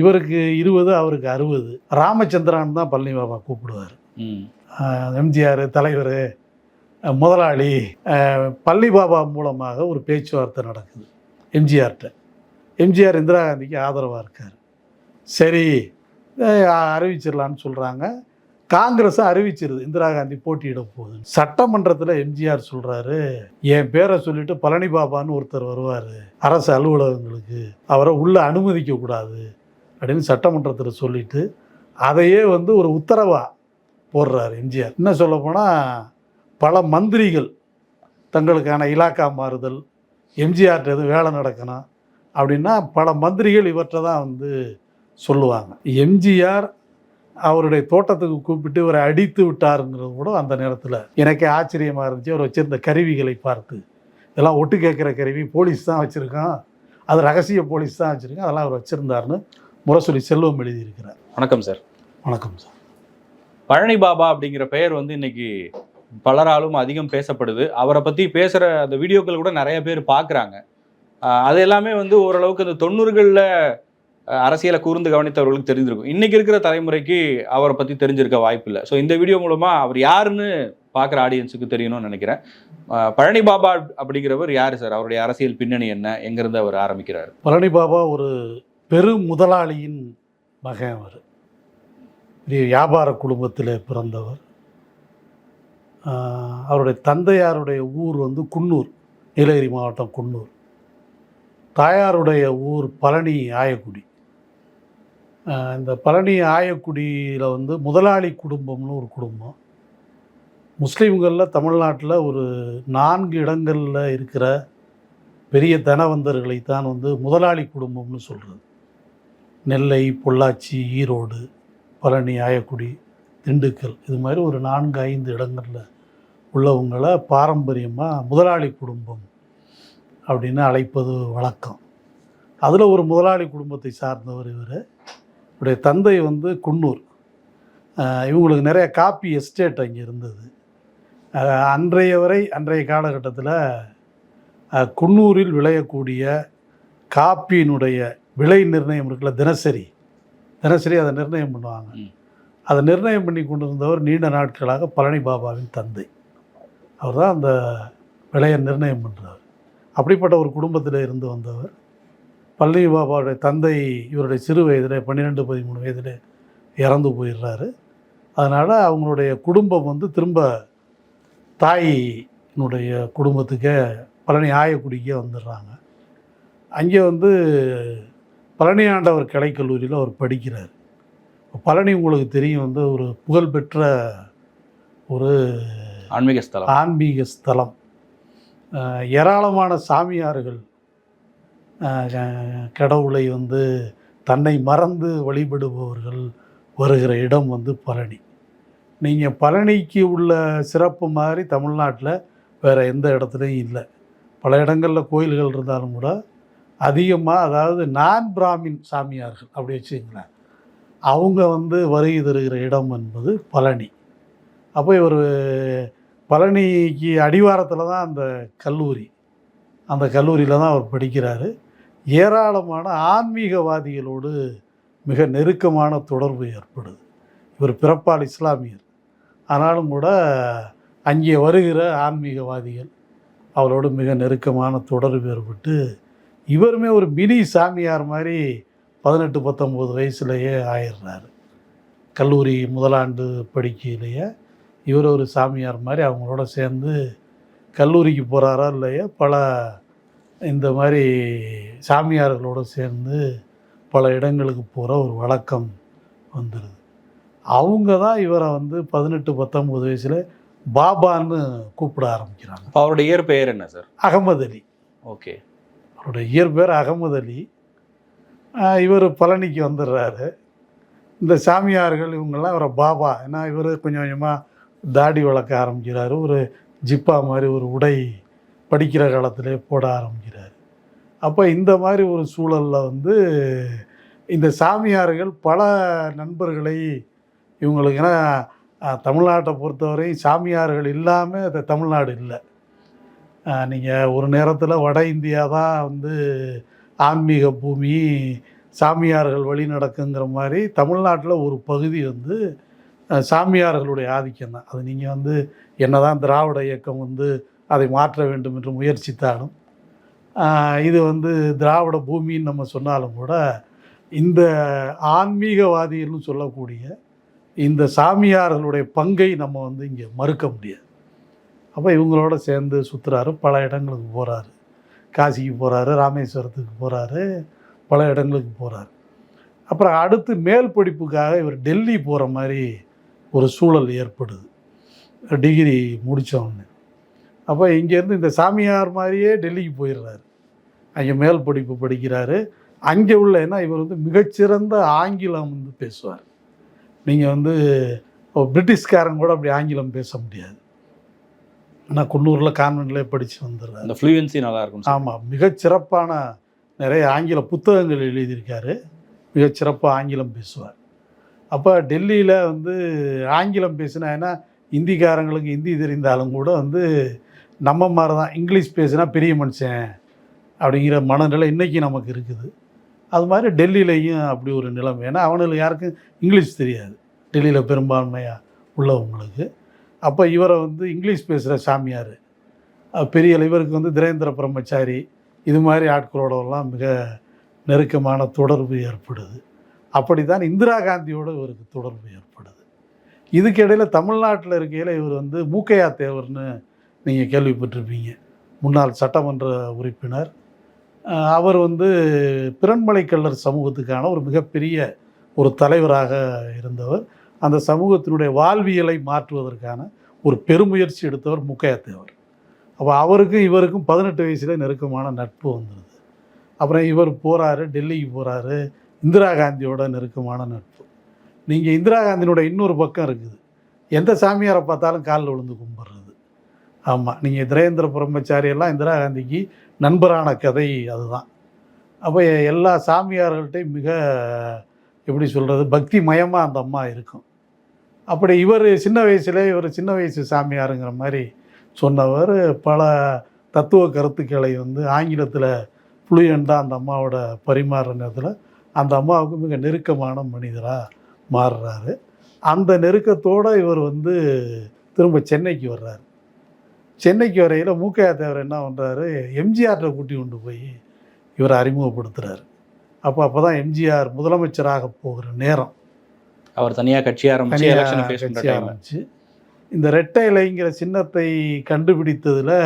இவருக்கு இருபது அவருக்கு அறுபது. ராமச்சந்திரன் தான் பழனி பாபா கூப்பிடுவார். எம்ஜிஆர் தலைவர் முதலாளி பழனி பாபா மூலமாக ஒரு பேச்சுவார்த்தை நடக்குது எம்ஜிஆர்கிட்ட. எம்ஜிஆர் இந்திரா காந்திக்கு ஆதரவாக இருக்கார். சரி அறிவிச்சிடலான்னு சொல்கிறாங்க காங்கிரஸ் அறிவிச்சிருது இந்திரா காந்தி போட்டியிட போகுது சட்டமன்றத்தில் எம்ஜிஆர் சொல்கிறாரு என் பேரை சொல்லிட்டு பழனி பாபான்னு ஒருத்தர் வருவார் அரசு அலுவலகங்களுக்கு. அவரை உள்ளே அனுமதிக்க கூடாது அப்படின்னு சட்டமன்றத்தில் சொல்லிட்டு அதையே வந்து ஒரு உத்தரவாக போடுறார் எம்ஜிஆர். என்ன சொல்ல போனால் பல மந்திரிகள் தங்களுக்கான இலாக்கா மாறுதல் எம்ஜிஆர்ட்ட எதுவும் வேலை நடக்கணும் அப்படின்னா பல மந்திரிகள் இவற்றை தான் வந்து சொல்லுவாங்க. எம்ஜிஆர் அவருடைய தோட்டத்துக்கு கூப்பிட்டு இவரை அடித்து விட்டாருங்கிறது கூட அந்த நேரத்தில் எனக்கே ஆச்சரியமாக இருந்துச்சு. அவர் வச்சிருந்த கருவிகளை பார்த்து. இதெல்லாம் ஒட்டு கேட்குற கருவி போலீஸ் தான் வச்சுருக்கான். அது ரகசிய போலீஸ் தான் வச்சுருக்கேன். அதெல்லாம் அவர் வச்சுருந்தாருன்னு முரசொலி செல்வம் எழுதியிருக்கிறார். வணக்கம் சார். வணக்கம் சார். பழனி பாபா அப்படிங்கிற பெயர் வந்து இன்னைக்கு பலராலும் அதிகம் பேசப்படுது. அவரை பத்தி பேசுற அந்த வீடியோக்கள் கூட நிறைய பேர் பார்க்குறாங்க. அது எல்லாமே வந்து ஓரளவுக்கு அந்த தொண்ணூறுகளில் அரசியலை கூர்ந்து கவனித்தவர்களுக்கு தெரிஞ்சிருக்கும் இன்னைக்கு இருக்கிற தலைமுறைக்கு அவரை பத்தி தெரிஞ்சிருக்க வாய்ப்பு இல்லை. ஸோ இந்த வீடியோ மூலமா அவர் யாருன்னு பார்க்குற ஆடியன்ஸுக்கு தெரியணும்னு நினைக்கிறேன். பழனி பாபா அப்படிங்கிறவர் யார் சார்? அவருடைய அரசியல் பின்னணி என்ன எங்கிருந்து அவர் ஆரம்பிக்கிறார்? பழனி பாபா ஒரு பெரு முதலாளியின் மகன் அவர். பெரிய வியாபார குடும்பத்தில் பிறந்தவர். அவருடைய தந்தையாருடைய ஊர் வந்து குன்னூர் நீலகிரி மாவட்டம் குன்னூர். தாயாருடைய ஊர் பழனி ஆயக்குடி. இந்த பழனி ஆயக்குடியில் வந்து முதலாளி குடும்பம்னு ஒரு குடும்பம். முஸ்லீம்களில் தமிழ்நாட்டில் ஒரு நான்கு இடங்களில் இருக்கிற பெரிய தனவந்தர்களை தான் வந்து முதலாளி குடும்பம்னு சொல்கிறது நெல்லை பொள்ளாச்சி ஈரோடு பழனி ஆயக்குடி திண்டுக்கல் இது மாதிரி ஒரு நான்கு ஐந்து இடங்களில் உள்ளவங்களை பாரம்பரியமாக முதலாளி குடும்பம் அப்படின்னு அழைப்பது வழக்கம். அதில் ஒரு முதலாளி குடும்பத்தை சார்ந்தவர் இவர். இவருடைய தந்தை வந்து குன்னூர். இவங்களுக்கு நிறைய காப்பி எஸ்டேட் அங்கே இருந்தது. அன்றைய வரை அன்றைய காலகட்டத்தில் குன்னூரில் விளையக்கூடிய காப்பியினுடைய விலை நிர்ணயம் இருக்குல்ல தினசரி. தினசரி அதை நிர்ணயம் பண்ணுவாங்க. அதை நிர்ணயம் பண்ணி கொண்டிருந்தவர் நீண்ட நாட்களாக பழனி பாபாவின் தந்தை. அவர் தான் அந்த விலையை நிர்ணயம் பண்ணுறார் அப்படிப்பட்ட ஒரு குடும்பத்தில் இருந்து வந்தவர். பழனி பாபாவுடைய தந்தை இவருடைய சிறு வயதில் பன்னிரெண்டு பதிமூணு வயதில் இறந்து போயிடுறாரு. அதனால் அவங்களுடைய குடும்பம் வந்து திரும்ப தாயினுடைய குடும்பத்துக்கே பழனி ஆயக்குடிக்கே வந்துடுறாங்க. அங்கே வந்து பழனி ஆண்டவர் கலைக்கல்லூரியில் அவர் படிக்கிறார். பழனி உங்களுக்கு தெரியும் வந்து ஒரு புகழ்பெற்ற ஒரு ஆன்மீக ஸ்தலம். ஆன்மீக ஸ்தலம். ஏராளமான சாமியார்கள் கடவுளை வந்து தன்னை மறந்து வழிபடுபவர்கள் வருகிற இடம் வந்து பழனி. நீங்கள் பழனிக்கு உள்ள சிறப்பு மாதிரி தமிழ்நாட்டில் வேறு எந்த இடத்துலையும் இல்லை. பல இடங்களில் கோயில்கள் இருந்தாலும் கூட அதிகமாக அதாவது நான் பிராமின் சாமியார்கள் அப்படி வச்சுங்களேன் அவங்க வந்து வருகை தருகிற இடம் என்பது பழனி. அப்போ இவர் பழனிக்கு அடிவாரத்தில் தான் அந்த கல்லூரி. அந்த கல்லூரியில் தான் அவர் படிக்கிறாரு. ஏராளமான ஆன்மீகவாதிகளோடு மிக நெருக்கமான தொடர்பு ஏற்படுது. இவர் பிறப்பால் இஸ்லாமியர். ஆனாலும் கூட அங்கே வருகிற ஆன்மீகவாதிகள் அவரோடு மிக நெருக்கமான தொடர்பு ஏற்பட்டு இவருமே ஒரு மினி சாமியார் மாதிரி பதினெட்டு பத்தொம்போது வயசுலேயே ஆயிடுறாரு. கல்லூரி முதலாண்டு படிக்கையிலேயே இவர் ஒரு சாமியார் மாதிரி அவங்களோட சேர்ந்து கல்லூரிக்கு போகிறாரா இல்லையா பல இந்த மாதிரி சாமியார்களோடு சேர்ந்து பல இடங்களுக்கு போகிற ஒரு வழக்கம் வந்துடுது அவங்க தான் இவரை வந்து பதினெட்டு பத்தொம்போது வயசில் பாபான்னு கூப்பிட ஆரம்பிக்கிறாங்க. அவருடைய இயற்பெயர் என்ன சார்? அகமது அலி. ஓகே. அவருடைய இயற்பெயர் அகமது அலி. இவர் பழனிக்கு வந்துடுறாரு. இந்த சாமியார்கள் இவங்கெல்லாம் அவரை பாபா. ஏன்னா இவர் கொஞ்சம் கொஞ்சமாக தாடி வளர்க்க ஆரம்பிக்கிறாரு. ஒரு ஜிப்பா மாதிரி ஒரு உடை படிக்கிற காலத்திலே போட ஆரம்பிக்கிறார். அப்போ இந்த மாதிரி ஒரு சூழலில் வந்து இந்த சாமியார்கள் பல நண்பர்களை இவங்களுக்கு ஏன்னா தமிழ்நாட்டை பொறுத்தவரை சாமியார்கள் இல்லாமல் அந்த தமிழ்நாடு இல்லை. நீங்கள் ஒரு நேரத்தில் வட இந்தியா தான் வந்து ஆன்மீக பூமி சாமியார்கள் வழி நடக்குங்கிற மாதிரி தமிழ்நாட்டில் ஒரு பகுதி வந்து சாமியார்களுடைய ஆதிக்கம் தான். அது நீங்கள் வந்து என்னதான் திராவிட இயக்கம் வந்து அதை மாற்ற வேண்டும் என்று முயற்சித்தாலும் இது வந்து திராவிட பூமின்னு நம்ம சொன்னாலும் கூட இந்த ஆன்மீகவாதிகள்னு சொல்லக்கூடிய இந்த சாமியார்களுடைய பங்கை நம்ம வந்து இங்கே மறுக்க முடியாது. அப்போ இவங்களோட சேர்ந்து சுற்றுறாரு பல இடங்களுக்கு போகிறாரு காசிக்கு போகிறாரு ராமேஸ்வரத்துக்கு போகிறாரு பல இடங்களுக்கு போகிறாரு அப்புறம் அடுத்து மேல் படிப்புக்காக இவர் டெல்லி போகிற மாதிரி ஒரு சூழல் ஏற்படுது. டிகிரி முடித்தவொடனே அப்போ இங்கேருந்து இந்த சாமியார் மாதிரியே டெல்லிக்கு போயிடுறாரு. அங்கே மேல் படிப்பு படிக்கிறாரு. அங்கே உள்ள ஏன்னா இவர் வந்து மிகச்சிறந்த ஆங்கிலம் வந்து பேசுவார். நீங்கள் வந்து பிரிட்டிஷ்காரங்க கூட அப்படி ஆங்கிலம் பேச முடியாது. நான் குன்னூரில் கான்வென்ட்லேயே படித்து வந்துடுறாரு. அந்த ஃப்ளூயன்சி நல்லா இருக்கும் சார். ஆமாம் மிகச்சிறப்பான நிறைய ஆங்கில புத்தகங்கள் எழுதியிருக்காரு. மிகச்சிறப்பாக ஆங்கிலம் பேசுவார். அப்போ டெல்லியில் வந்து ஆங்கிலம் பேசினா ஏன்னா இந்திக்காரங்களுக்கு ஹிந்தி தெரிந்தாலும் கூட வந்து நம்ம மாதிரி தான் இங்கிலீஷ் பேசினா பெரிய மனுஷன் அப்படிங்கிற மனநிலை இன்றைக்கி நமக்கு இருக்குது. அது மாதிரி டெல்லியிலையும் அப்படி ஒரு நிலைமை. ஏன்னா அவனுக்கு யாருக்கும் இங்கிலீஷ் தெரியாது. டெல்லியில் பெரும்பான்மையாக உள்ளவங்களுக்கு. அப்போ இவரை வந்து இங்கிலீஷ் பேசுகிற சாமியார். பெரிய இவருக்கு வந்து திரேந்திர பிரம்மச்சாரி இது மாதிரி ஆட்களோடலாம் மிக நெருக்கமான தொடர்பு ஏற்படுது. அப்படி தான் இந்திரா காந்தியோடு இவருக்கு தொடர்பு ஏற்படுது. இதுக்கிடையில் தமிழ்நாட்டில் இருக்கையில் இவர் வந்து மூக்கையா தேவர்னு நீங்கள் கேள்விப்பட்டிருப்பீங்க. முன்னாள் சட்டமன்ற உறுப்பினர். அவர் வந்து பிறன்மலை கல்லர் சமூகத்துக்கான ஒரு மிகப்பெரிய ஒரு தலைவராக இருந்தவர். அந்த சமூகத்தினுடைய வாழ்வியலை மாற்றுவதற்கான ஒரு பெருமுயற்சி எடுத்தவர் முக்கையத்தேவர் அப்போ அவருக்கும் இவருக்கும் பதினெட்டு வயசில் நெருக்கமான நட்பு வந்துடுது அப்புறம் இவர் போகிறாரு டெல்லிக்கு போகிறாரு இந்திரா காந்தியோட நெருக்கமான நட்பு. நீங்கள் இந்திரா காந்தியினுடைய இன்னொரு பக்கம் இருக்குது. எந்த சாமியாரை பார்த்தாலும் காலில் விழுந்து கும்பிட்றது. ஆமாம் நீங்கள் திரேந்திர பிரம்மச்சாரி எல்லாம் இந்திரா காந்திக்கு நண்பரான கதை அதுதான். அப்போ எல்லா சாமியார்கள்ட்டையும் மிக எப்படி சொல்கிறது பக்தி மயமாக அந்த அம்மா இருக்கும். அப்படி இவர் சின்ன வயசுல இவர் சின்ன வயசு சாமியாருங்கிற மாதிரி சொன்னவர். பல தத்துவ கருத்துக்களை வந்து ஆங்கிலத்தில் புளியண்டாக அந்த அம்மாவோட பரிமாறினத்தில் அந்த அம்மாவுக்கு மிக நெருக்கமான மனிதராக மாறுறாரு. அந்த நெருக்கத்தோடு இவர் வந்து திரும்ப சென்னைக்கு வர்றார். சென்னைக்கு வரையில் மூக்கையா தேவர் என்ன பண்ணுறாரு எம்ஜிஆர்கிட்ட கூட்டி கொண்டு போய் இவரை அறிமுகப்படுத்துகிறார் அப்போ அப்போ தான் எம்ஜிஆர் முதலமைச்சராக போகிற நேரம். அவர் தனியா கட்சி ஆரம்பிச்சு கட்சி ஆரம்பிச்சு இந்த ரெட்டை இலைங்கிற சின்னத்தை கண்டுபிடித்ததில்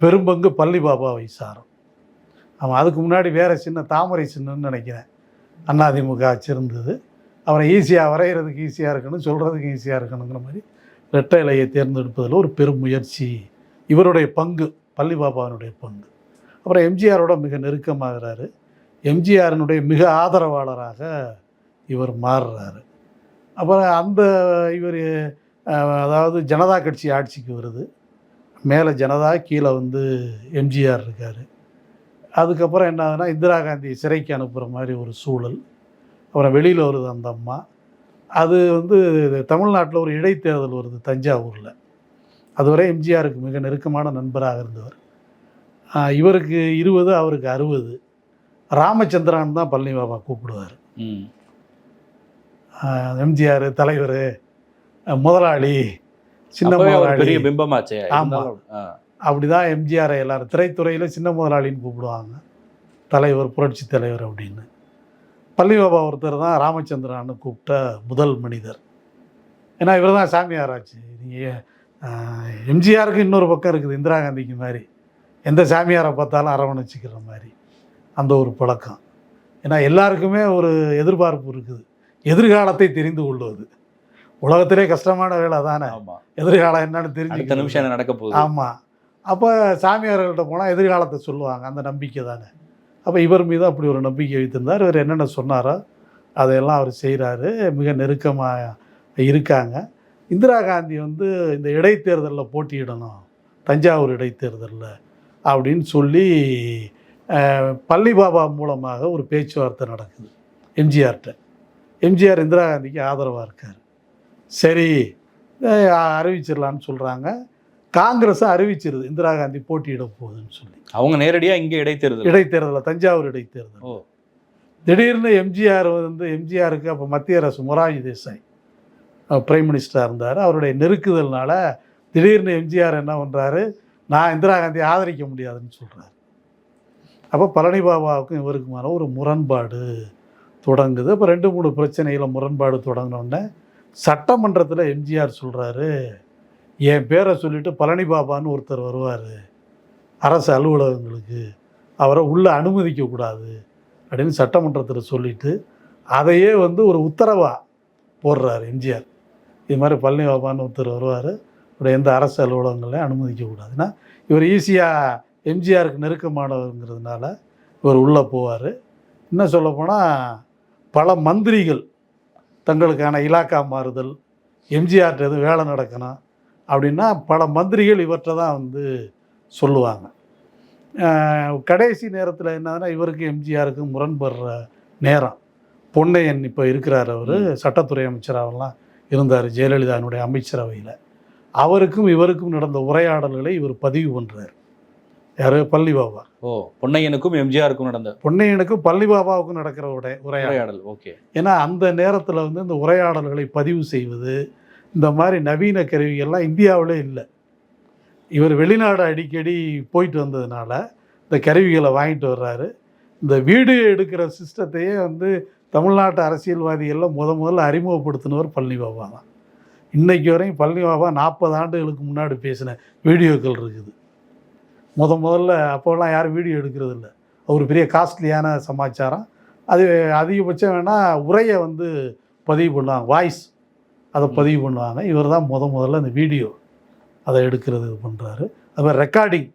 பெரும்பங்கு பள்ளி பாபாவை சாரும். அவன் அதுக்கு முன்னாடி வேறு சின்ன தாமரை சின்னம்னு நினைக்கிறேன். அதிமுக வச்சுருந்தது. அவரை ஈஸியாக வரைகிறதுக்கு ஈஸியாக இருக்கணும் சொல்கிறதுக்கு ஈஸியாக இருக்கணுங்கிற மாதிரி ரெட்டை இலையை தேர்ந்தெடுப்பதில் ஒரு பெரும் முயற்சி. இவருடைய பங்கு பள்ளி பாபாவினுடைய பங்கு. அப்புறம் எம்ஜிஆரோட மிக நெருக்கமாகிறாரு. எம்ஜிஆரினுடைய மிக ஆதரவாளராக இவர் மாறுறாரு. அப்புறம் அந்த இவர் அதாவது ஜனதா கட்சி ஆட்சிக்கு வருது. மேலே ஜனதா கீழே வந்து எம்ஜிஆர் இருக்கார். அதுக்கப்புறம் என்ன ஆகுதுன்னா இந்திரா காந்தி சிறைக்கு அனுப்புகிற மாதிரி ஒரு சூழல். அப்புறம் வெளியில் வருது அந்த அம்மா. அது வந்து தமிழ்நாட்டில் ஒரு இடைத்தேர்தல் வருது தஞ்சாவூரில். அதுவரை எம்ஜிஆருக்கு மிக நெருக்கமான நண்பராக இருந்தவர். இவருக்கு இருபது அவருக்கு அறுபது. ராமச்சந்திரன் தான் பழனி பாபா கூப்பிடுவார். எம்ஜிஆர் தலைவர் முதலாளி சின்ன முதலாளி. பெரிய பிம்பமாச்சே. ஆமா. இருந்தாலும், ஆ. அப்படிதான் எம்ஜிஆரை எல்லாரும். திரைத்துறையில் சின்ன முதலாளின்னு கூப்பிடுவாங்க. தலைவர் புரட்சி தலைவர் அப்படின்னு. பள்ளி பாபா ஒருத்தர் தான் ராமச்சந்திரான்னு கூப்பிட்ட முதல் மனிதர். ஏன்னா இவர் தான் சாமியார் ஆச்சு. நீங்கள் எம்ஜிஆருக்கு இன்னொரு பக்கம் இருக்குது இந்திரா காந்திக்கு மாதிரி. எந்த சாமியாரை பார்த்தாலும் அரவணைச்சிக்கிற மாதிரி. அந்த ஒரு பழக்கம். ஏன்னா எல்லாருக்குமே ஒரு எதிர்பார்ப்பு இருக்குது. எதிர்காலத்தை தெரிந்து கொள்வது. உலகத்திலே கஷ்டமான வேலை தானே. எதிர்காலம் என்னன்னு தெரிஞ்சு நிமிஷம் என்ன நடக்க போகுது? ஆமாம் அப்போ சாமியார்கள்ட்ட போனால் எதிர்காலத்தை சொல்லுவாங்க. அந்த நம்பிக்கை தானே. அப்போ இவர் மீது அப்படி ஒரு நம்பிக்கை வைத்திருந்தார். இவர் என்னென்ன சொன்னாரோ அதையெல்லாம் அவர் செய்கிறாரு மிக நெருக்கமாக இருக்காங்க. இந்திரா காந்தி வந்து இந்த இடைத்தேர்தலில் போட்டியிடணும். தஞ்சாவூர் இடைத்தேர்தலில் அப்படின்னு சொல்லி பள்ளி பாபா மூலமாக ஒரு பேச்சுவார்த்தை நடக்குது. எம்ஜிஆர்கிட்ட எம்ஜிஆர் இந்திரா காந்திக்கு ஆதரவாக இருக்கார். சரி அறிவிச்சிடலான்னு சொல்கிறாங்க காங்கிரஸும் அறிவிச்சிருது. இந்திரா காந்தி போட்டியிட போகுதுன்னு சொல்லி. அவங்க நேரடியா இங்க இடைத்தேர்தல். இடைத்தேர்தலில் தஞ்சாவூர் இடைத்தேர்தல். ஓ. திடீர்னு எம்ஜிஆர் வந்து எம்ஜிஆருக்கு அப்போ மத்திய அரசு மொராஜி தேசாய் பிரைம் மினிஸ்டராக இருந்தார். அவருடைய நெருக்குதல்னால திடீர்னு எம்ஜிஆர் என்ன பண்ணுறாரு நான் இந்திரா காந்தியை ஆதரிக்க முடியாதுன்னு சொல்கிறார் அப்போ பழனி பாபாவுக்கும் இவருக்குமான ஒரு முரண்பாடு தொடங்குது. அப்போ ரெண்டு மூணு பிரச்சனையில் முரண்பாடு தொடங்கினோடனே சட்டமன்றத்தில் எம்ஜிஆர் சொல்கிறாரு என் பேரை சொல்லிட்டு பழனி பாபான்னு ஒருத்தர் வருவார் அரசு அலுவலகங்களுக்கு. அவரை உள்ளே அனுமதிக்கக்கூடாது. அப்படின்னு சட்டமன்றத்தில் சொல்லிட்டு அதையே வந்து ஒரு உத்தரவாக போடுறார் எம்ஜிஆர். இது மாதிரி பழனி பாபான்னு ஒருத்தர் வருவார் இப்படி எந்த அரசு அலுவலகங்களையும் அனுமதிக்கக்கூடாதுன்னா இவர் ஈஸியாக எம்ஜிஆருக்கு நெருக்கமானவருங்கிறதுனால இவர் உள்ளே போவார். இன்னும் சொல்லப்போனால் பல மந்திரிகள் தங்களுக்கான இலாக்கா மாறுதல் எம்ஜிஆர்ட்ட எதுவும் வேலை நடக்கணும் அப்படின்னா பல மந்திரிகள் இவர்கிட்ட தான் வந்து சொல்லுவாங்க. கடைசி நேரத்தில் என்னதுன்னா இவருக்கு எம்ஜிஆருக்கு முரண்படுற நேரம். பொன்னையன் இப்போ இருக்கிறார் அவர் சட்டத்துறை அமைச்சராகலாம் இருந்தார் ஜெயலலிதாவினுடைய அமைச்சரவையில். அவருக்கும் இவருக்கும் நடந்த உரையாடல்களை இவர் பதிவு பண்ணுறார் யார்? பள்ளி பாபா. ஓ பொன்னையனுக்கும் எம்ஜிஆருக்கும் நடந்த பொன்னையனுக்கும் பள்ளி பாபாவுக்கும் நடக்கிற உரை உரையாடல். ஓகே. ஏன்னா அந்த நேரத்தில் வந்து இந்த உரையாடல்களை பதிவு செய்வது இந்த மாதிரி நவீன கருவிகள்லாம் இந்தியாவிலே இல்லை. இவர் வெளிநாடு அடிக்கடி போயிட்டு வந்ததுனால இந்த கருவிகளை வாங்கிட்டு வர்றாரு. இந்த வீடியோ எடுக்கிற சிஸ்டத்தையே வந்து தமிழ்நாட்டு அரசியல்வாதிகள்லாம் முத முதல்ல அறிமுகப்படுத்தினவர் பழனி பாபா தான். இன்னைக்கு வரையும் பழனி பாபா நாற்பது ஆண்டுகளுக்கு முன்னாடி பேசின வீடியோக்கள் இருக்குது. முத முதல்ல அப்போல்லாம் யாரும் வீடியோ எடுக்கிறது இல்லை ஒரு பெரிய காஸ்ட்லியான சமாச்சாரம். அது அதிகபட்சம் வேணால் உரையை வந்து பதிவு பண்ணுவாங்க வாய்ஸ் அதை பதிவு பண்ணுவாங்க. இவர் தான் முத முதல்ல இந்த வீடியோ அதை எடுக்கிறது இது பண்ணுறாரு அதுமாதிரி ரெக்கார்டிங்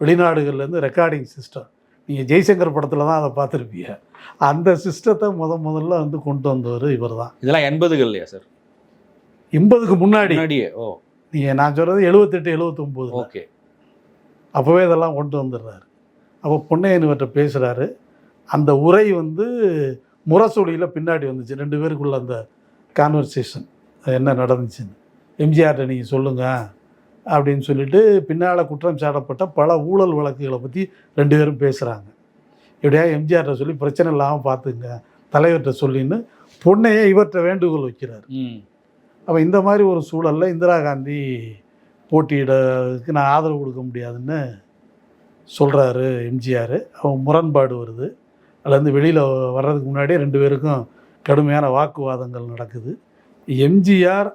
வெளிநாடுகள்லேருந்து ரெக்கார்டிங் சிஸ்டம் நீங்கள் ஜெய்சங்கர் படத்தில் தான் அதை பார்த்துருப்பீங்க. அந்த சிஸ்டத்தை முத முதல்ல வந்து கொண்டு வந்தவர் இவர் தான். இதெல்லாம் எண்பதுகள் இல்லையா சார் எண்பதுக்கு முன்னாடி. முன்னாடியே ஓ. நீங்கள் நான் சொல்கிறது எழுபத்தெட்டு எழுபத்தொம்போது ஓகே. அப்போவே இதெல்லாம் கொண்டு வந்துடுறாரு. அப்போ பொன்னையன் இவர்கிட்ட பேசுகிறாரு அந்த உரை வந்து முரசொலியில் பின்னாடி வந்துச்சு. ரெண்டு பேருக்குள்ள அந்த கான்வர்சேஷன் என்ன நடந்துச்சுன்னு. எம்ஜிஆர்ட்ட நீங்கள் சொல்லுங்கள் அப்படின்னு சொல்லிட்டு பின்னால் குற்றம் சாட்டப்பட்ட பல ஊழல் வழக்குகளை பற்றி ரெண்டு பேரும் பேசுகிறாங்க எப்படியா எம்ஜிஆர்ட்ட சொல்லி பிரச்சனை இல்லாமல் பார்த்துங்க தலைவர்கிட்ட சொல்லின்னு பொண்ணையே இவர்கிட்ட வேண்டுகோள் வைக்கிறார். அப்போ இந்த மாதிரி ஒரு சூழலில் இந்திரா காந்தி போட்டியிடக்கு நான் ஆதரவு கொடுக்க முடியாதுன்னு சொல்கிறாரு எம்ஜிஆர். அவன் முரண்பாடு வருது. அதுலேருந்து வெளியில் வர்றதுக்கு முன்னாடியே ரெண்டு பேருக்கும் கடுமையான வாக்குவாதங்கள் நடக்குது. எம்ஜிஆர்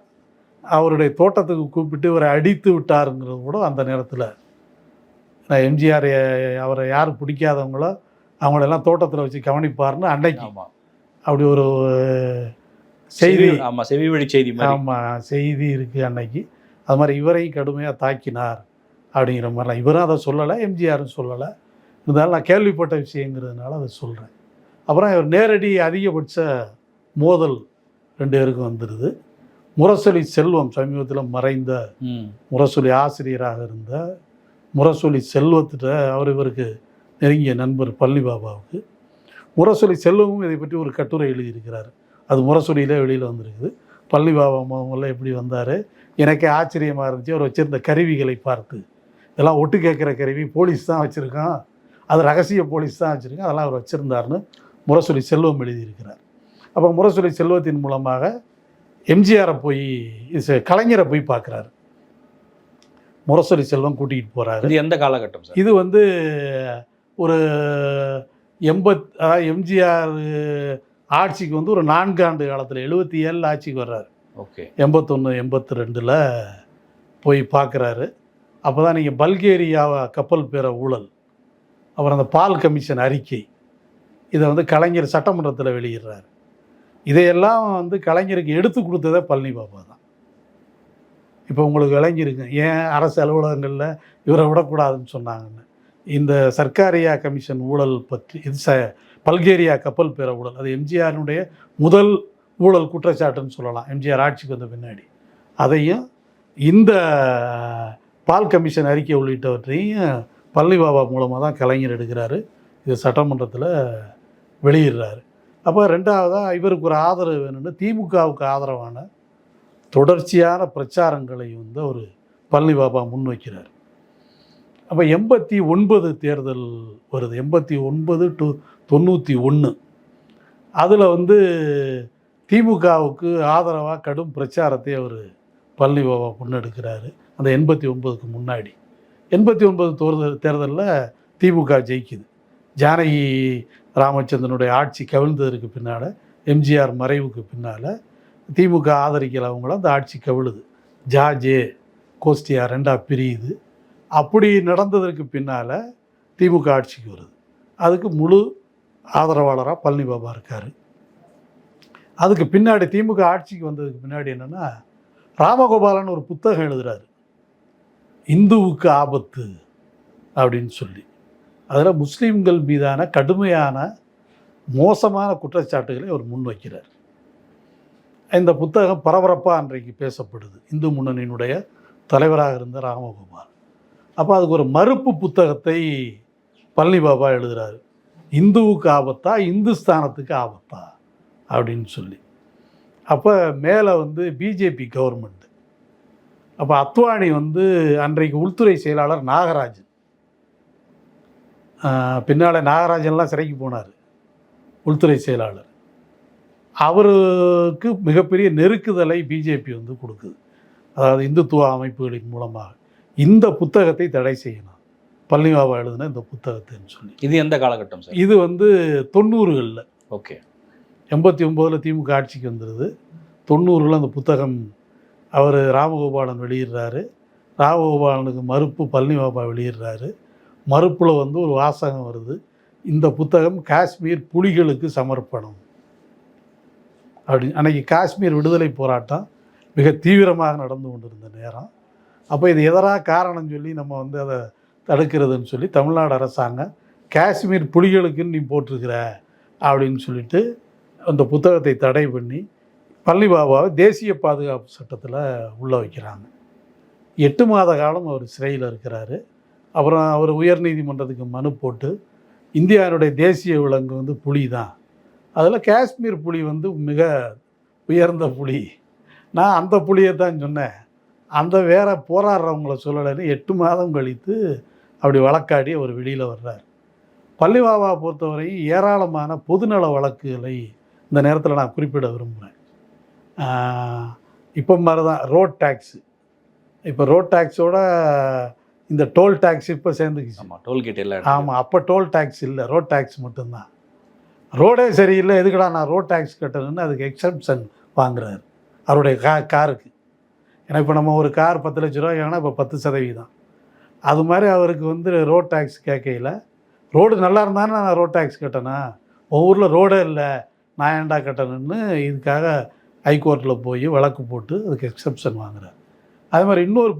அவருடைய தோட்டத்துக்கு கூப்பிட்டு இவரை அடித்து விட்டாருங்கிறது கூட அந்த நேரத்தில். நான் எம்ஜிஆர் அவரை யார் பிடிக்காதவங்களோ அவங்களெல்லாம் தோட்டத்தில் வச்சு கவனிப்பார்னு அன்னைக்கு. அப்படி ஒரு செய்தி செவி- ஆமா செவி வழி செய்தி ஆமாம் செய்தி இருக்குது அன்னைக்கு. அது மாதிரி இவரையும் கடுமையாக தாக்கினார் அப்படிங்கிற மாதிரிலாம். இவரும் அதை சொல்லலை எம்ஜிஆரும் சொல்லலை. இருந்தாலும் நான் கேள்விப்பட்ட விஷயங்கிறதுனால அதை சொல்கிறேன் அப்புறம் இவர் நேரடி அதிகபட்ச மோதல் ரெண்டு பேருக்கும் வந்துடுது முரசொலி செல்வம் சமீபத்தில் மறைந்த முரசொலி ஆசிரியராக இருந்த முரசொலி செல்வத்திட்ட அவர் இவருக்கு நெருங்கிய நண்பர் பழனி பாபாவுக்கு. முரசொலி செல்வமும் இதை பற்றி ஒரு கட்டுரை எழுதியிருக்கிறார். அது முரசொலியிலே வெளியில் வந்திருக்குது. பழனி பாபா முதல்ல எப்படி வந்தார்? எனக்கே ஆச்சரியமாக இருந்துச்சு. அவர் வச்சிருந்த கருவிகளை பார்த்து. இதெல்லாம் ஒட்டு கேட்குற கருவி. போலீஸ் தான் வச்சுருக்கான். அது ரகசிய போலீஸ் தான் வச்சுருக்கேன். அதெல்லாம் அவர் வச்சுருந்தாருன்னு முரசொலி செல்வம் எழுதியிருக்கிறார். அப்போ முரசொலி செல்வத்தின் மூலமாக எம்ஜிஆரை போய் கலைஞரை போய் பார்க்குறாரு. முரசொலி செல்வம் கூட்டிகிட்டு போகிறாரு இது எந்த காலகட்டம் சார்? இது வந்து ஒரு எண்பத் எம்ஜிஆர் ஆட்சிக்கு வந்து ஒரு நான்கு ஆண்டு காலத்தில் எழுபத்தி ஏழில் ஆட்சிக்கு வர்றாரு. ஓகே. எண்பத்தொன்று எண்பத்தி ரெண்டில் போய் பார்க்குறாரு அப்போ தான் நீங்கள் பல்கேரியாவை கப்பல் பேர ஊழல் அப்புறம் அந்த பால் கமிஷன் அறிக்கை இதை வந்து கலைஞர் சட்டமன்றத்தில் வெளியிடுறாரு. இதையெல்லாம் வந்து கலைஞருக்கு எடுத்து கொடுத்ததே பழனி பாபா தான். இப்போ உங்களுக்கு விளங்கியிருக்கு ஏன் அரசு அலுவலகங்களில் இவரை விடக்கூடாதுன்னு சொன்னாங்கன்னு. இந்த சர்க்காரியா கமிஷன் ஊழல் பற்றி இது ச பல்கேரியா கப்பல் பேர ஊழல். அது எம்ஜிஆரினுடைய முதல் ஊழல் குற்றச்சாட்டுன்னு சொல்லலாம். எம்ஜிஆர் ஆட்சிக்கு வந்த பின்னாடி. அதையும் இந்த பால் கமிஷன் அறிக்கை உள்ளிட்டவற்றையும் பள்ளி பாபா மூலமாக தான் கலைஞர் எடுக்கிறாரு. இது சட்டமன்றத்தில் வெளியிடுறாரு. அப்போ ரெண்டாவதாக இவருக்கு ஒரு ஆதரவு வேணும்னு திமுகவுக்கு ஆதரவான தொடர்ச்சியான பிரச்சாரங்களை வந்து ஒரு பழனி பாபா முன்வைக்கிறார். அப்போ எண்பத்தி ஒன்பது தேர்தல் வருது. எண்பத்தி ஒன்பது டு தொண்ணூற்றி ஒன்று அதில் வந்து திமுகவுக்கு ஆதரவாக கடும் பிரச்சாரத்தை அவர் பழனி பாபா முன்னெடுக்கிறாரு. அந்த எண்பத்தி ஒன்பதுக்கு முன்னாடி. எண்பத்தி ஒன்பது தேர்தல் தேர்தலில் திமுக ஜெயிக்குது. ஜானகி ராமச்சந்திரனுடைய ஆட்சி கவிழ்ந்ததற்கு பின்னால் எம்ஜிஆர் மறைவுக்கு பின்னால் திமுக ஆதரிக்கல அவங்கள அந்த ஆட்சி கவிழுது. ஜாஜே கோஷ்டியா ரெண்டாக பிரியுது. அப்படி நடந்ததற்கு பின்னால் திமுக ஆட்சிக்கு வருது. அதுக்கு முழு ஆதரவாளராக பழனி பாபா இருக்கார். அதுக்கு பின்னாடி திமுக ஆட்சிக்கு வந்ததுக்கு பின்னாடி என்னென்னா ராமகோபாலன் ஒரு புத்தகம் எழுதுகிறாரு இந்துவுக்கு ஆபத்து அப்படின்னு சொல்லி. அதில் முஸ்லீம்கள் மீதான கடுமையான மோசமான குற்றச்சாட்டுகளை அவர் முன்வைக்கிறார் இந்த புத்தகம் பரபரப்பாக அன்றைக்கு பேசப்படுது. இந்து முன்னணியினுடைய தலைவராக இருந்த ராமகோபால் அப்போ அதுக்கு ஒரு மறுப்பு புத்தகத்தை பழனி பாபா எழுதுறாரு. இந்துவுக்கு ஆபத்தா இந்துஸ்தானத்துக்கு ஆபத்தா? அப்படின்னு சொல்லி. அப்போ மேலே வந்து பிஜேபி கவர்மெண்ட் அப்போ அத்வானி வந்து அன்றைக்கு உள்துறை செயலாளர் நாகராஜன். பின்னால் நாகராஜன்லாம் சிறைக்கு போனார். உள்துறை செயலாளர். அவருக்கு மிகப்பெரிய நெருக்குதலை பிஜேபி வந்து கொடுக்குது. அதாவது இந்துத்துவ அமைப்புகளின் மூலமாக. இந்த புத்தகத்தை தடை செய்யணும். பழனி பாபா எழுதின இந்த புத்தகத்தைன்னு சொல்லி. இது எந்த காலகட்டம் சார்? இது வந்து தொண்ணூறுகளில். ஓகே. எண்பத்தி ஒம்போதில் திமுக ஆட்சிக்கு வந்துடுது தொண்ணூறில் அந்த புத்தகம் அவர் ராமகோபாலன் வெளியிடுறாரு. ராமகோபாலனுக்கு மறுப்பு பழனி பாபா வெளியிடுறாரு. மறுப்பில் வந்து ஒரு வாசகம் வருது. இந்த புத்தகம் காஷ்மீர் புலிகளுக்கு சமர்ப்பணம். அப்படி அன்னைக்கு காஷ்மீர் விடுதலை போராட்டம் மிக தீவிரமாக நடந்து கொண்டிருந்த நேரம். அப்போ இது எதராக காரணம் சொல்லி நம்ம வந்து அதை தடுக்கிறதுன்னு சொல்லி தமிழ்நாடு அரசாங்கம் காஷ்மீர் புலிகளுக்குன்னு நீ போட்டிருக்கிற அப்படின்னு சொல்லிட்டு அந்த புத்தகத்தை தடை பண்ணி பள்ளி பாபாவை தேசிய பாதுகாப்பு சட்டத்தில் உள்ள வைக்கிறாங்க. எட்டு மாத காலம் அவர் சிறையில் இருக்கிறாரு. அப்புறம் அவர் உயர்நீதிமன்றத்துக்கு மனு போட்டு இந்தியாவினுடைய தேசிய விலங்கு வந்து புலி தான். அதில் காஷ்மீர் புலி வந்து மிக உயர்ந்த புலி. நான் அந்த புலியை தான் சொன்னேன். அந்த வேற போராடுறவங்கள சொல்லலைன்னு எட்டு மாதம் கழித்து அப்படி வழக்காடி அவர் வெளியில் வர்றார். பள்ளி பாபா பொறுத்தவரையும் ஏராளமான பொதுநல வழக்குகளை இந்த நேரத்தில் நான் குறிப்பிட விரும்புகிறேன் இப்போ மாதிரி தான் ரோட் டேக்ஸு இப்போ ரோட் டேக்ஸோட இந்த டோல் டேக்ஸ் இப்போ சேர்ந்துக்கிச்சு. ஆமாம் டோல்கேட் எல்லாம் ஆமாம் அப்போ டோல் டேக்ஸ் இல்லை ரோட் டேக்ஸ் மட்டும்தான். ரோடே சரியில்லை எதுக்குடா நான் ரோட் டேக்ஸ் கட்டணும்னு அதுக்கு எக்ஸப்ஷன் வாங்குறாரு. அவருடைய கா காருக்கு. ஏன்னா இப்போ நம்ம ஒரு கார் பத்து லட்ச ரூபா வாங்கினா இப்போ பத்து சதவீதம். அது மாதிரி அவருக்கு வந்து ரோட் டேக்ஸ் கேட்கையில் ரோடு நல்லா இருந்தாலும் நான் ரோட் டேக்ஸ் கட்டணும் ஊரில் ரோடே இல்லை நான் ஏன்டா கட்டணும்னு இதுக்காக ஹைகோர்ட்டில் போய் வழக்கு போட்டு அதுக்கு எக்ஸப்ஷன் வாங்குறாரு. அது மாதிரி இன்னொரு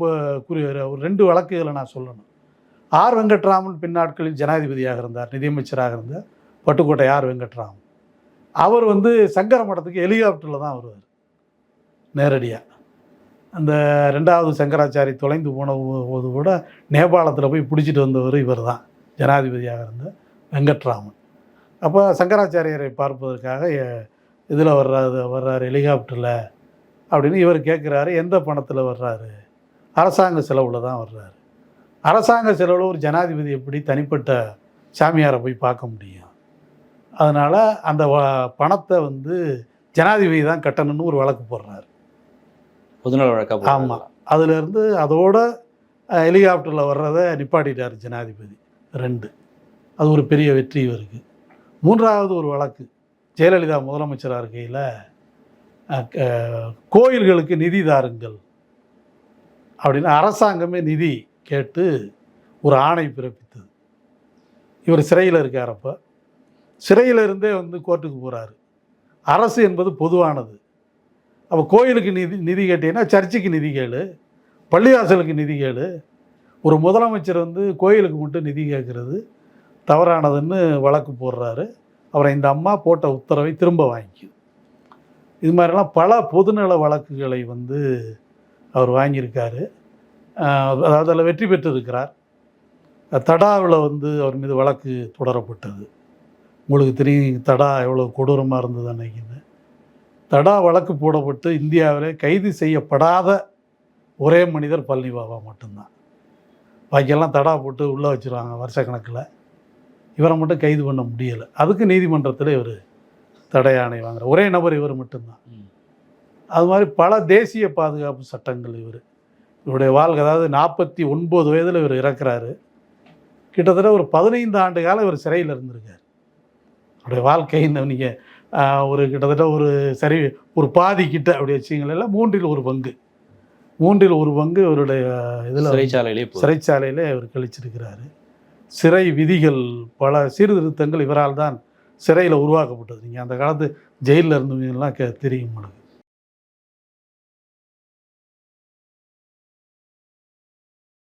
குறி ஒரு ரெண்டு வழக்குகளை நான் சொல்லணும். ஆர் வெங்கட்ராமன் பின்னாட்களில் ஜனாதிபதியாக இருந்தார் நிதியமைச்சராக இருந்தார் பட்டுக்கோட்டை ஆர் வெங்கட்ராமன். அவர் வந்து சங்கர மடத்துக்கு ஹெலிகாப்டரில் தான் வருவார் நேரடியாக அந்த ரெண்டாவது சங்கராச்சாரி தொலைந்து போன போது கூட நேபாளத்தில் போய் பிடிச்சிட்டு வந்தவர் இவர் தான் ஜனாதிபதியாக இருந்த வெங்கட்ராமன். அப்போ சங்கராச்சாரியரை பார்ப்பதற்காக இதில் வர்றாரு வர்றாரு ஹெலிகாப்டரில் அப்படின்னு இவர் கேட்குறாரு எந்த பணத்தில் வர்றாரு? அரசாங்க செலவில் தான் வர்றாரு. அரசாங்க செலவில் ஒரு ஜனாதிபதி எப்படி தனிப்பட்ட சாமியாரை போய் பார்க்க முடியும்? அதனால் அந்த பணத்தை வந்து ஜனாதிபதி தான் கட்டணும்னு ஒரு வழக்கு போடுறாரு. பொதுநல வழக்கா ஆமாம் அதுலேருந்து அதோட ஹெலிகாப்டரில் வர்றதை நிப்பாட்டிட்டார் ஜனாதிபதி. ரெண்டு. அது ஒரு பெரிய வெற்றி இவருக்கு. மூன்றாவது ஒரு வழக்கு. ஜெயலலிதா முதலமைச்சராக இருக்கையில் கோயில்களுக்கு நிதி தாருங்கள் அப்படின்னு அரசாங்கமே நிதி கேட்டு ஒரு ஆணை பிறப்பித்தது. இவர் சிறையில் இருக்கார் அப்போ. சிறையில் இருந்தே வந்து கோர்ட்டுக்கு போகிறாரு அரசு என்பது பொதுவானது. அப்போ கோயிலுக்கு நிதி நிதி கேட்டீங்கன்னா சர்ச்சுக்கு நிதி கேளு பள்ளிவாசலுக்கு நிதி கேளு. ஒரு முதலமைச்சர் வந்து கோயிலுக்கு மட்டும் நிதி கேட்குறது தவறானதுன்னு வழக்கு போடுறாரு. அப்புறம் இந்த அம்மா போட்ட உத்தரவை திரும்ப வாங்கிக்குது இது மாதிரிலாம் பல பொதுநல வழக்குகளை வந்து அவர் வாங்கியிருக்காரு. அதாவது அதில் வெற்றி பெற்றிருக்கிறார். தடாவில் வந்து அவர் மீது வழக்கு தொடரப்பட்டது. உங்களுக்கு தெரியும் தடா எவ்வளோ கொடூரமாக இருந்தது அன்னைக்குன்னு. தடா வழக்கு போடப்பட்டு இந்தியாவிலே கைது செய்யப்படாத ஒரே மனிதர் பழனி பாபா மட்டும்தான். பாக்கியெல்லாம் தடா போட்டு உள்ளே வச்சுருவாங்க வருஷக்கணக்கில். இவரை மட்டும் கைது பண்ண முடியலை. அதுக்கு நீதிமன்றத்தில் இவர் தடை ஆணை வாங்குற ஒரே நபர் இவர் மட்டும்தான். அது மாதிரி பல தேசிய பாதுகாப்பு சட்டங்கள் இவர். இவருடைய வாழ்க்கை அதாவது நாற்பத்தி ஒன்பது வயதில் இவர் இறக்குறாரு. கிட்டத்தட்ட ஒரு பதினைந்து ஆண்டு காலம் இவர் சிறையில் இருந்திருக்கார். அவருடைய வாழ்க்கை இந்த நீங்கள் ஒரு கிட்டத்தட்ட ஒரு சரி ஒரு பாதி கிட்ட அப்படி வச்சிங்களா மூன்றில் ஒரு பங்கு. மூன்றில் ஒரு பங்கு இவருடைய இதில் சிறைச்சாலையிலே அவர் கழிச்சிருக்கிறாரு. சிறை விதிகள் பல சீர்திருத்தங்கள் இவரால் தான் சிறையில் உருவாக்கப்பட்டது. நீங்கள் அந்த காலத்து ஜெயிலில் இருந்தவங்கலாம் கே தெரியும் உங்களுக்கு.